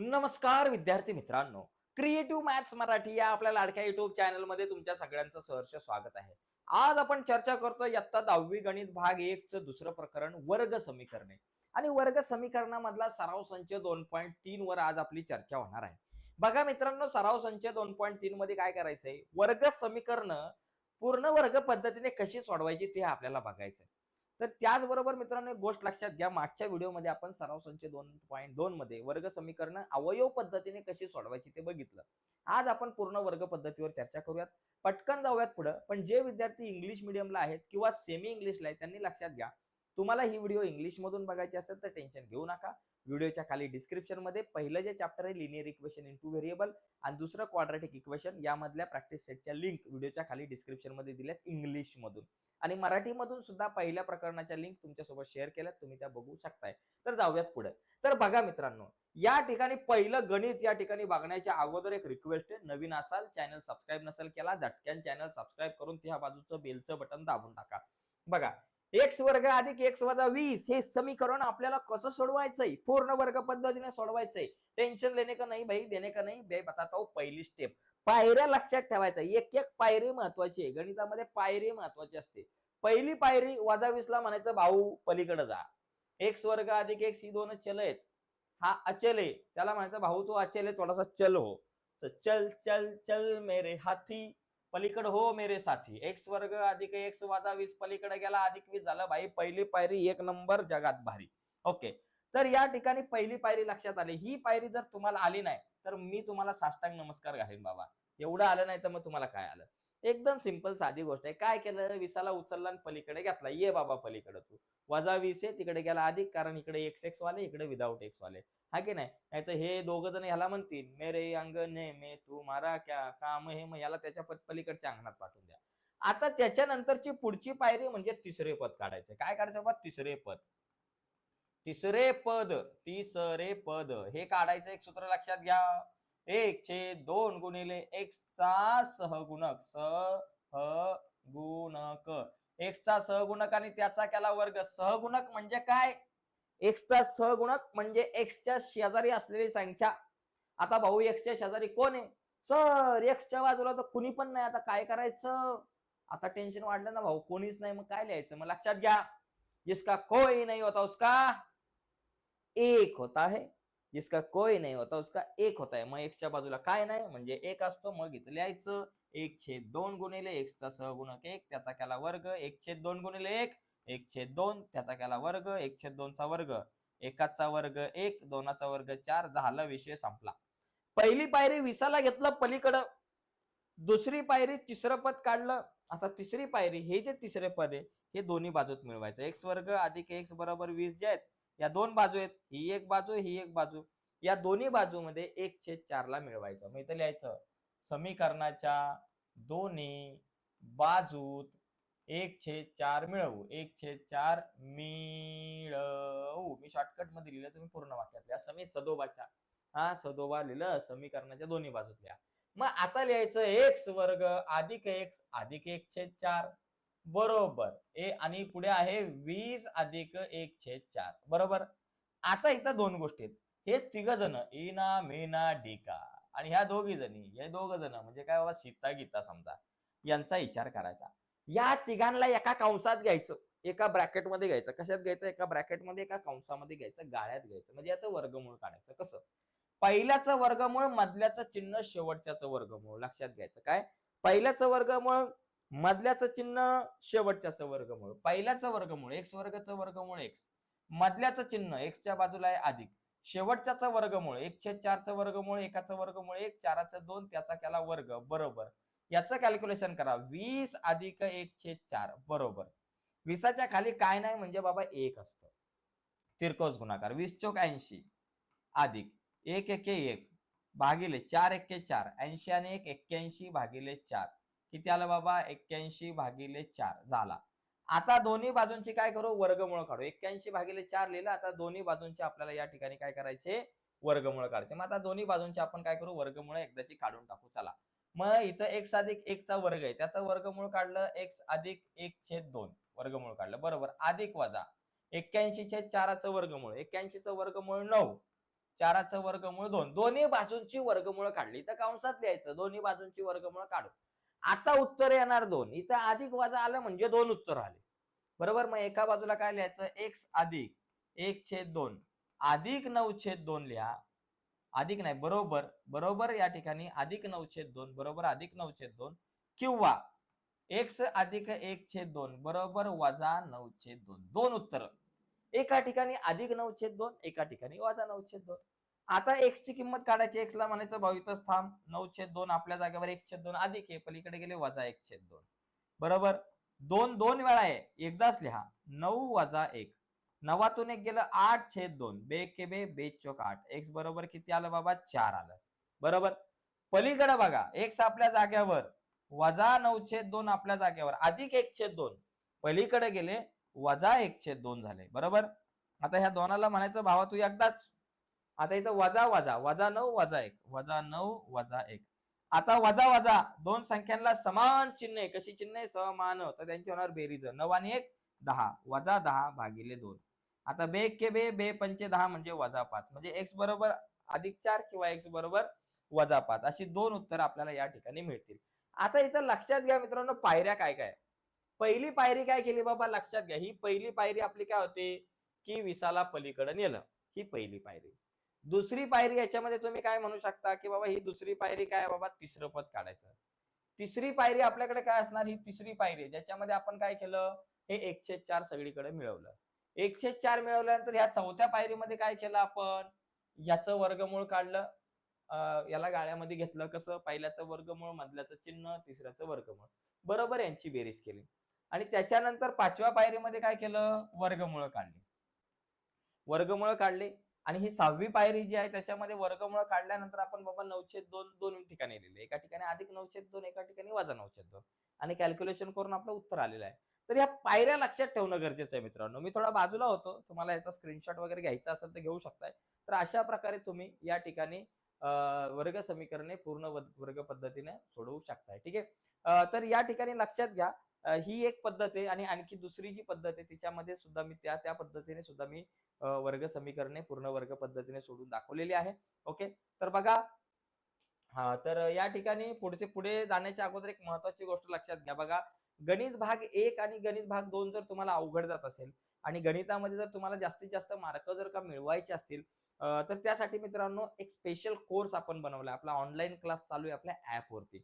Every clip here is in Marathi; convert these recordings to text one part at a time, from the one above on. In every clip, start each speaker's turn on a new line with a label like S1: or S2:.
S1: नमस्कार विद्यार्थी मित्रांनो. क्रिएटिव्ह मॅथ्स मराठी या आपल्या लाडक्या युट्यूब चॅनलमध्ये तुमच्या सगळ्यांचं सहर्ष स्वागत आहे. आज आपण चर्चा करतो इयत्ता दहावी गणित भाग एक च दुसरं प्रकरण वर्ग समीकरणे. आणि वर्ग समीकरणामधला सराव संच दोन पॉईंट तीन वर आज आपली चर्चा होणार आहे. बघा मित्रांनो सराव संच दोन पॉईंट तीन मध्ये काय करायचंय? वर्ग समीकरण पूर्ण वर्ग पद्धतीने कशी सोडवायची ते आपल्याला बघायचंय. तर त्याचबरोबर मित्रांनो एक गोष्ट लक्षात घ्या मागच्या व्हिडिओमध्ये आपण सराव संच दोन पॉईंट दोन मध्ये वर्ग समीकरण अवयव पद्धतीने कशी सोडवायची ते बघितलं. आज आपण पूर्ण वर्ग पद्धतीवर चर्चा करूयात. पटकन जाऊयात पुढं पण जे विद्यार्थी इंग्लिश मिडियमला आहेत किंवा सेमी इंग्लिशला आहेत त्यांनी लक्षात घ्या. तुम्हाला ही व्हिडिओ इंग्लिशमधून बघायची असेल तर टेन्शन घेऊ नका. व्हिडिओच्या खाली डिस्क्रिप्शनमध्ये पहिलं जे चॅप्टर आहे linear equation in two variable आणि दुसरं क्वाड्रॅटिक इक्वेशन यामधल्या प्रॅक्टिस सेटच्या लिंक व्हिडिओच्या खाली डिस्क्रिप्शनमध्ये दिल्यात इंग्लिश मधून. आणि मराठीमधून सुद्धा पहिल्या प्रकरणाच्या लिंक तुमच्यासोबत शेअर केल्यात तुम्ही त्या बघू शकताय. तर जाऊयात पुढे. तर बघा मित्रांनो या ठिकाणी पहिलं गणित या ठिकाणी बघण्याच्या अगोदर एक रिक्वेस्ट आहे. नवीन असाल चॅनल सबस्क्राईब नसेल केला झटक्यान चॅनल सबस्क्राईब करून त्या बाजूचं बेलचं बटन दाबून टाका. बघा एक्स वर्ग अधिक एक्स वजा वीस हे समीकरण आपल्याला कसं सोडवायचंय? पूर्ण वर्ग पद्धतीने सोडवायचंय. टेन्शन लेने का नाही भाई देणे का नाही? बे बताता हो पहिली स्टेप पायऱ्या लक्षात ठेवायचा. एक एक पायरी महत्वाची आहे. गणितामध्ये पायरी महत्वाची असते. पहिली पायरी वजा वीसला म्हणायचं भाऊ पलीकडे जा. एक्स वर्ग अधिक एक्स ही दोन चल आहेत. हा अचल आहे. त्याला म्हणायचं भाऊ तो अचल आहे. थोडासा चल हो. तर चल चल चल मेरे हाथी. पलीकडे हो मेरे साथी. एक्स वर्ग अधिक एक्स वाजा वीस पलीकडे गेला अधिक वीस झालं भाई. पहिली पायरी एक नंबर जगात भारी. ओके तर या ठिकाणी पहिली पायरी लक्षात आली. ही पायरी जर तुम्हाला आली नाही तर मी तुम्हाला साष्टांग नमस्कार घालीन बाबा. एवढं आलं नाही तर मग तुम्हाला काय आलं? एकदम सिंपल साधी गोष्ट आहे. काय केलं? विसाला उचलला आणि पलीकडे घेतला. ये बाबा पलीकडे तू. वजा वीस आहे तिकडे गेला अधिक कारण इकडे एक्स एक्स वाले इकडे विदाऊट एक्स वाले. हा की नाही? नाही तर हे दोघ जण ह्याला म्हणतील मेरे अंगने मे तू मारा क्या? काम हे मग याला त्याच्या पद पलीकडच्या अंगणात पाठवून द्या. आता त्याच्यानंतरची पुढची पायरी म्हणजे तिसरे पद काढायचं काय काढायचं बा तिसरे पद. तिसरे पद. तिसरे पद. हे काढायचं एक सूत्र लक्षात घ्या. एक छेद दोन गुणिले एक्स चा सहगुणक सहगुणक. एक्स चा सहगुणक आणि त्याचा केला वर्ग. सहगुणक म्हणजे काय? एक्सचा सहगुणक म्हणजे एक्सच्या शेजारी असलेली संख्या. आता भाऊ एक्सच्या शेजारी कोण आहे? सर एक्सच्या बाजूला तर कुणी पण नाही. आता काय करायचं? आता टेन्शन वाढलं ना भाऊ कोणीच नाही. मग काय लिहायचं? मग लक्षात घ्या. जिसका कोई नाही होता उसका. एक होता है. जिसका कोई नहीं होता उसका एक होता है मग एक्सच्या बाजूला काय नाही म्हणजे एक असतो मग इथं लिहायचं. एक छेद दोन गुणिले एक्सचा सहगुणक एक त्याचा केला वर्ग. एक छेद दोन गुणिले एक एक छेद दोन त्याचा केला वर्ग. एक छेद दोनचा वर्ग एकाचा वर्ग एक दोनाचा वर्ग चार झाला विषय संपला. पहिली पायरी विसाला घेतलं पलीकडं. दुसरी पायरी तिसरं पद काढलं. आता तिसरी पायरी हे जे तिसरे पद आहे हे दोन्ही बाजूत मिळवायचं. एक्स वर्ग अधिक एक्स बरोबर वीस जे आहेत या दोन बाजू आहेत ही एक बाजू ही एक बाजू. या दोन्ही बाजूमध्ये एक छेद चारला मिळवायचं. मग इथं लिहायचं समीकरणाच्या दोन्ही बाजूत एक छेद चार मिळवू. एक छेद चार मिळवू. मी शॉर्टकटमध्ये लिहिलं तुम्ही पूर्ण वाक्यात लिहा. समी सदोबाच्या. हा सदोबा लिहिलं समीकरणाच्या दोन्ही बाजूत लिहा. मग आता लिहायचं एक्स वर्ग अधिक एक्स अधिक एक छेद चार. बरोबर. ए आणि पुढे आहे वीस अधिक एक छेद चार. बरोबर? आता इथं दोन गोष्टी आहेत. हे तिघ जण इना मीना डिका. आणि ह्या दोघी जणी हे दोघ जण म्हणजे काय बाबा सीता गीता समजा यांचा विचार करायचा. या तिघांना एका कंसात घ्यायचं. एका ब्रॅकेटमध्ये घ्यायचं. कशात घ्यायचं? एका ब्रॅकेटमध्ये एका कंसामध्ये घ्यायचं. गाळ्यात घ्यायचं. म्हणजे याचं वर्गमूळ काढायचं. कसं? पहिल्याचं वर्गमूळ मधल्याचं चिन्ह शेवटच्याचं वर्गमूळ. लक्षात घ्यायचं. काय? पहिल्याचं वर्गमूळ मधल्याचं चिन्ह शेवटच्याचं वर्गमूळ पहिल्याचं वर्गमूळ एक्स वर्गचं वर्गमूळ एक्स मधल्याचं चिन्ह एक्सच्या बाजूला आहे अधिक. शेवटच्याचं वर्गमूळ एक छेद चारचं वर्गमूळ एकाचं वर्गमूळ एक चाराचं दोन त्याचा केला वर्ग. बरोबर. याचं कॅल्क्युलेशन करा. वीस अधिक एक छेद चार. बरोबर. विसाच्या खाली काय नाही म्हणजे बाबा एक असतं. तिरकोस गुणाकार. वीस चौक ऐंशी. अधिक. एक एके एक. भागिले चार एके चार. ऐंशी आणि एक एक्क्याऐंशी भागिले चार. किती आलं बाबा? एक्क्याऐंशी भागिले चार झाला. आता दोन्ही बाजूंची काय करू? वर्गमुळ काढू. एक्क्याऐंशी भागिले चार लिहिलं आता दोन्ही बाजूंचे आपल्याला या ठिकाणी काय करायचे? वर्गमुळ काढायचे. मग आता दोन्ही बाजूंचे आपण काय करू? वर्गमुळ एकदाची काढून टाकू. चला. मग इथं एक्स अधिक एकचा वर्ग आहे. त्याचं वर्गमूळ काढलं एक्स अधिक एक छेद दोन. वर्गमूळ काढलं. बरोबर. अधिक वजा. एक्क्याऐंशी छेद चाराचं वर्गमूळ. एक्क्याऐंशीचं वर्गमूळ नऊ. चाराचं वर्गमूळ दोन. दोन्ही बाजूंची वर्गमूळ काढली. तर कंसात लिहायचं. दोन्ही बाजूंची वर्गमूळ काढू. आता उत्तर येणार दोन. इथं अधिक वजा आलं म्हणजे दोन उत्तर आले. बरोबर? मग एका बाजूला काय लिहायचं? एक्स अधिक एक छेद दोन. अधिक नऊ छेद दोन लिहा. अधिक नाही बरोबर. बरोबर या ठिकाणी अधिक नऊ छेद दोन बरोबर अधिक नऊ छेद दोन. किंवा एक्स अधिक एक छेद दोन बरोबर वजा नऊ छेद दोन. दोन उत्तर. एका ठिकाणी अधिक नऊ छेद दोन एका ठिकाणी वजा नऊ छेद दोन. आता एक्स ची किंमत काढायची एक्स ला म्हणायचं भाऊ इथंच थांब. नऊ छेद दोन आपल्या जागेवर एक छेद दोन अधिक आहे. पलीकडे गेले वजा एक छेद दोन. बरोबर? दोन दोन वेळा आहे. एकदाच लिहा. नऊ वजा एक. नवातून एक गेलं आठ छेद दोन. बे के बे बे चोक आठ. एक्स बरोबर किती आलं बाबा? चार आलं. बरोबर? पलीकडे बघा. एक्स आपल्या जाग्यावर वजा नऊ छेद दोन आपल्या जागेवर. अधिक एक छेद दोन. पलीकडे गेले वजा एक छेद दोन झाले. बरोबर? आता ह्या दोनाला म्हणायचं भावा तू एकदाच आता इथं वजा वजा वजा नऊ वजा एक. वजा नऊ वजा एक. आता वजा वजा दोन संख्यांना समान चिन्ह. आहे कशी चिन्ह? आहे समान. तर त्यांची होणार बेरीज. नऊ आणि एक दहा. वजा दहा भागिले दोन. आता बे के बे बे पंचे दहा म्हणजे वजा पाच. म्हणजे एक्स बरोबर अधिक चार किंवा एक्स बरोबर वजा पाच. अशी दोन उत्तर आपल्याला या ठिकाणी मिळतील. आता इथं लक्षात घ्या मित्रांनो पायऱ्या काय काय? पहिली पायरी काय केली बाबा? लक्षात घ्या. ही पहिली पायरी आपली काय होते? की विसाला पलीकडे नेलं. ही पहिली पायरी. दुसरी पायरी याच्यामध्ये तुम्ही काय म्हणू शकता की बाबा ही दुसरी पायरी काय बाबा तिसरं पद काढायचं. तिसरी पायरी आपल्याकडे काय असणार? ही तिसरी पायरी आहे, ज्याच्यामध्ये आपण काय केलं? हे एकशे चार सगळीकडे मिळवलं. एकशे चार मिळवल्यानंतर ह्या चौथ्या पायरीमध्ये काय केलं आपण? याचं वर्गमूळ काढलं. याला गाळ्यामध्ये घेतलं कसं? पहिल्याचं वर्गमूळ मधल्याचं चिन्ह तिसऱ्याचं वर्गमूळ. बरोबर यांची बेरीज केली. आणि त्याच्यानंतर पाचव्या पायरीमध्ये काय केलं? वर्गमूळ काढली. वर्गमूळ काढले. आणि ही सहावी पायरी जी आहे त्याच्यामध्ये वर्गमुळं काढल्यानंतर आपण बाबा नऊशे दोन दोन ठिकाणी लिहिले. एका ठिकाणी अधिक नऊशे दोन एका ठिकाणी वजा नऊशे दोन. आणि कॅल्क्युलेशन करून आपलं उत्तर आलेलं आहे. तर या पायऱ्या लक्षात ठेवणं गरजेचं आहे मित्रांनो. मी थोडा बाजूला होतो. तुम्हाला याचा स्क्रीनशॉट वगैरे घ्यायचा असेल तर घेऊ शकताय. तर अशा प्रकारे तुम्ही या ठिकाणी वर्ग समीकरणे पूर्ण वर्ग पद्धतीने सोडवू शकताय. ठीक आहे? तर या ठिकाणी लक्षात घ्या. ही एक पद्धत आहे आणि आणखी दुसरी जी पद्धत आहे तिच्यामध्ये सुद्धा मी त्या त्या पद्धतीने सुद्धा मी वर्ग समीकरणे पूर्ण वर्ग पद्धतीने सोडून दाखवलेली आहे. ओके? तर बघा हा तर या ठिकाणी पुढचे पुढे जाण्याच्या अगोदर एक महत्वाची गोष्ट लक्षात घ्या. बघा गणित भाग एक आणि गणित भाग दोन जर तुम्हाला अवघड जात असेल आणि गणितामध्ये जर तुम्हाला जास्तीत जास्त मार्क जर का मिळवायचे असतील तर त्यासाठी मित्रांनो एक स्पेशल कोर्स आपण बनवलाय आपला ऑनलाईन क्लास चालू आहे आपल्या ऍप वरती.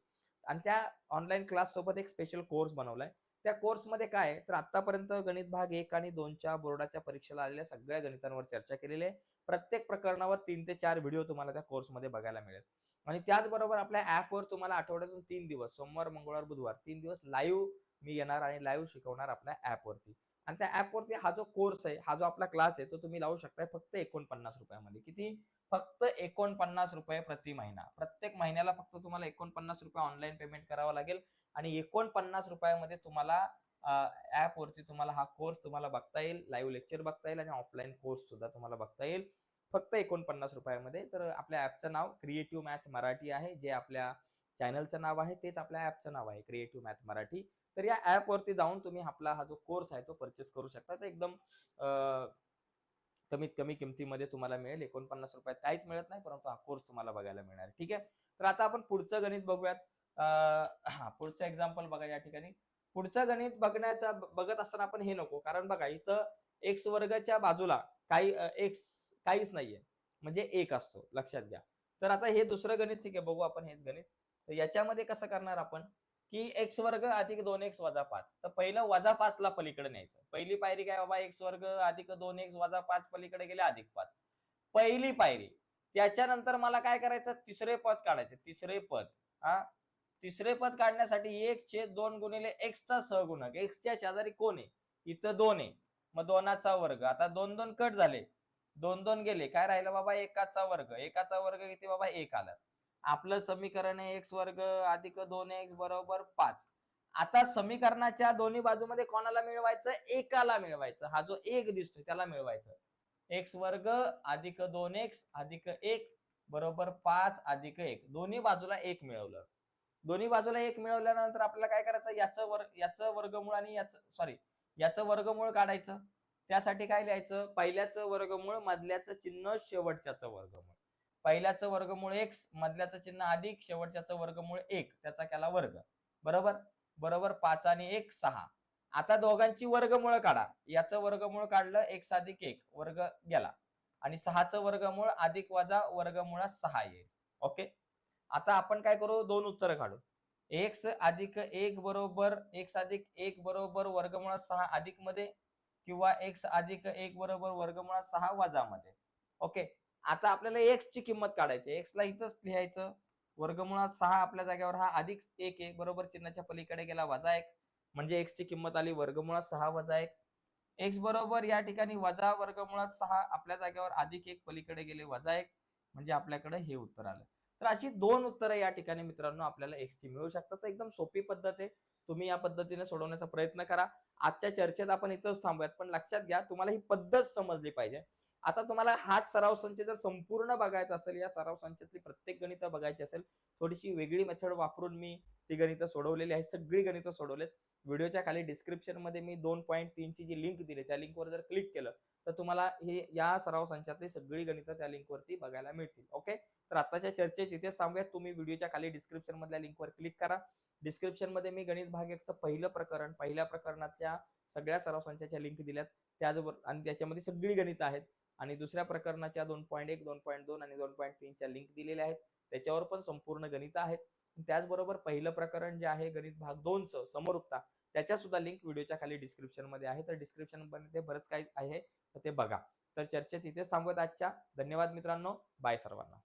S1: आणि त्या ऑनलाईन क्लास सोबत एक स्पेशल कोर्स बनवलाय. त्या कोर्समध्ये काय तर आतापर्यंत गणित भाग एक आणि दोनच्या बोर्डाच्या परीक्षेला आलेल्या सगळ्या गणितांवर चर्चा केलेली आहे. प्रत्येक प्रकरणावर तीन ते चार व्हिडिओ तुम्हाला त्या कोर्समध्ये बघायला मिळेल. आणि त्याचबरोबर आपल्या ऍपवर तुम्हाला आठवड्यातून तीन दिवस सोमवार मंगळवार बुधवार तीन दिवस लाईव्ह मी येणार आणि लाईव्ह शिकवणार आपल्या ऍपवरती आणि त्या ऍपवरती हा जो कोर्स आहे हा जो आपला क्लास आहे तो तुम्ही लावू शकताय फक्त एकोणपन्नास रुपयामध्ये. किती? फक्त एकोणपन्नास रुपये प्रति महिना. प्रत्येक महिन्याला फक्त तुम्हाला एकोणपन्नास रुपये ऑनलाईन पेमेंट करावं लागेल आणि एकोणपन्नास रुपयामध्ये तुम्हाला ऍपवरती तुम्हाला हा कोर्स तुम्हाला बघता येईल. लाईव्ह लेक्चर बघता येईल आणि ऑफलाईन कोर्स सुद्धा तुम्हाला बघता येईल. फक्त एकोणपन्नास रुपयामध्ये. तर आपल्या ऍपचं नाव क्रिएटिव्ह मॅथ मराठी आहे. जे आपल्या चॅनलचं नाव आहे तेच आपल्या ऍपचं नाव आहे क्रिएटिव्ह मॅथ मराठी तर या ऍप वरती जाऊन तुम्ही आपला हा जो कोर्स आहे तो परचेस करू शकता. तर एकदम कमीत कमी किमतीमध्ये तुम्हाला मिळेल. एकोणपन्नास रुपयात काहीच मिळत नाही परंतु हा कोर्स तुम्हाला बघायला मिळणार. ठीक आहे? तर आता आपण पुढचं गणित बघूयात. हा, पुढचं एक्झाम्पल बघा या ठिकाणी. पुढचं गणित बघण्याचा बघत असताना आपण हे नको. कारण बघा इथं एक्स वर्गाच्या बाजूला काही एक्स काहीच नाहीये. म्हणजे एक असतो. लक्षात घ्या. तर आता हे दुसरं गणित ठीक आहे. बघू आपण हेच गणित. तर याच्यामध्ये कसं करणार आपण? की एक्स वर्ग अधिक दोन एक्स वजा पाच. तर पहिलं वजा पाच ला पलीकडे न्यायचं. पहिली पायरी काय बाबा? एक्स वर्ग अधिक दोन एक्स वजा पाच पलीकडे गेले अधिक पाच. पहिली पायरी. त्याच्यानंतर मला काय करायचं? तिसरे पद काढायचे. तिसरे पद हा? तिसरे पद काढण्यासाठी एक छेद दोन गुणिले एक्सचा सहगुणक. एक्सच्या शेजारी कोण आहे? इथं दोन आहे. मग दोनाचा वर्ग. आता दोन दोन कट झाले. दोन दोन गेले. काय राहिलं बाबा? एकाचा वर्ग. एकाचा वर्ग किती बाबा? एक आला. आपलं समीकरण आहे एक्स वर्ग अधिक दोन एक्स बरोबर पाच. आता समीकरणाच्या दोन्ही बाजूमध्ये कोणाला मिळवायचं? एकाला मिळवायचं. हा जो एक दिसतोय त्याला मिळवायचं. एक्स वर्ग अधिक दोन एक्स अधिक एक बरोबर पाच अधिक एक. दोन्ही बाजूला एक मिळवलं. दोन्ही बाजूला एक मिळवल्यानंतर आपल्याला काय करायचं? याचं वर्ग याचं वर्गमूळ आणि याचं सॉरी याचं वर्गमूळ काढायचं. त्यासाठी काय लिहायचं? पहिल्याचं वर्गमूळ मधल्याचं चिन्ह शेवटच्याचं वर्गमूळ. पहिल्याचं वर्गमूळ एक्स मधल्याचं चिन्ह अधिक शेवटच्याचं वर्गमूळ एक. त्याचा केला वर्ग. बरोबर? बरोबर पाच आणि एक सहा. आता दोघांची वर्गमूळ काढा. याचं वर्गमूळ काढलं एक्स अधिक एक. वर्ग गेला. आणि सहाचं वर्गमूळ अधिक वजा वर्गमुळात सहा येईल ओके? आता आपण काय करू? दोन उत्तर काढू. एक्स अधिक एक बरोबर एक्स अधिक एक बरोबर वर्गमुळात सहा अधिकमध्ये किंवा एक्स अधिक एक बरोबर वर्गमुळात सहा वजा मध्ये ओके? आता आपल्याला एक्स ची किंमत काढायची एक्स ला इथंच लिहायचं. वर्गमुळात सहा आपल्या जागेवर हा अधिक एक एक. बरोबर? चिन्हाच्या पलीकडे गेला वजा एक. म्हणजे एक्स ची किंमत आली वर्गमुळात सहा वजा एक. एक्स बरोबर? या ठिकाणी वजा वर्गमुळात सहा आपल्या जागेवर अधिक एक पलीकडे गेले वजा एक. म्हणजे आपल्याकडे हे उत्तर आलं. तर अशी दोन उत्तरं या ठिकाणी मित्रांनो आपल्याला एक्स ची मिळू शकतात. तर एकदम सोपी पद्धत आहे. तुम्ही या पद्धतीने सोडवण्याचा प्रयत्न करा. आजच्या चर्चेत आपण इथंच थांबूयात. पण लक्षात घ्या तुम्हाला ही पद्धत समजली पाहिजे. आता तुम्हाला हा सराव संच जर संपूर्ण बघायचा असेल या सराव संचातली प्रत्येक गणित बघायची असेल थोडीशी वेगळी मेथड वापरून मी ती गणितं सोडवलेली आहे सगळी गणितं सोडवलेत. व्हिडिओच्या खाली डिस्क्रिप्शनमध्ये मी दोन पॉईंट तीनची जी लिंक दिली त्या लिंकवर जर क्लिक केलं तर तुम्हाला हे या सराव संचातली सगळी गणितं त्या लिंकवरती बघायला मिळतील. ओके तर आताच्या चर्चेत इथेच थांबूयात. तुम्ही व्हिडिओच्या खाली डिस्क्रिप्शन मधल्या लिंकवर क्लिक करा. डिस्क्रिप्शनमध्ये मी गणित भाग एकचं पहिलं प्रकरण पहिल्या प्रकरणाच्या सगळ्या सराव संचाच्या लिंक दिल्यात. त्याचबरोबर आणि त्याच्यामध्ये सगळी गणितं आहेत. आणि दुसऱ्या प्रकरणाच्या दोन पॉईंट एक दोन पॉईंट दोन आणि दोन पॉईंट तीनच्या लिंक दिलेल्या आहेत. त्याच्यावर पण संपूर्ण गणित आहेत त्याचबरोबर पहिलं प्रकरण जे आहे गणित भाग दोनचं समरूपता त्याच्या सुद्धा लिंक व्हिडिओच्या खाली डिस्क्रिप्शनमध्ये आहे. तर डिस्क्रिप्शनमध्ये बरंच काही आहे ते बघा. तर चर्चेत इथेच थांबवत आजच्या. धन्यवाद मित्रांनो. बाय सर्वांना.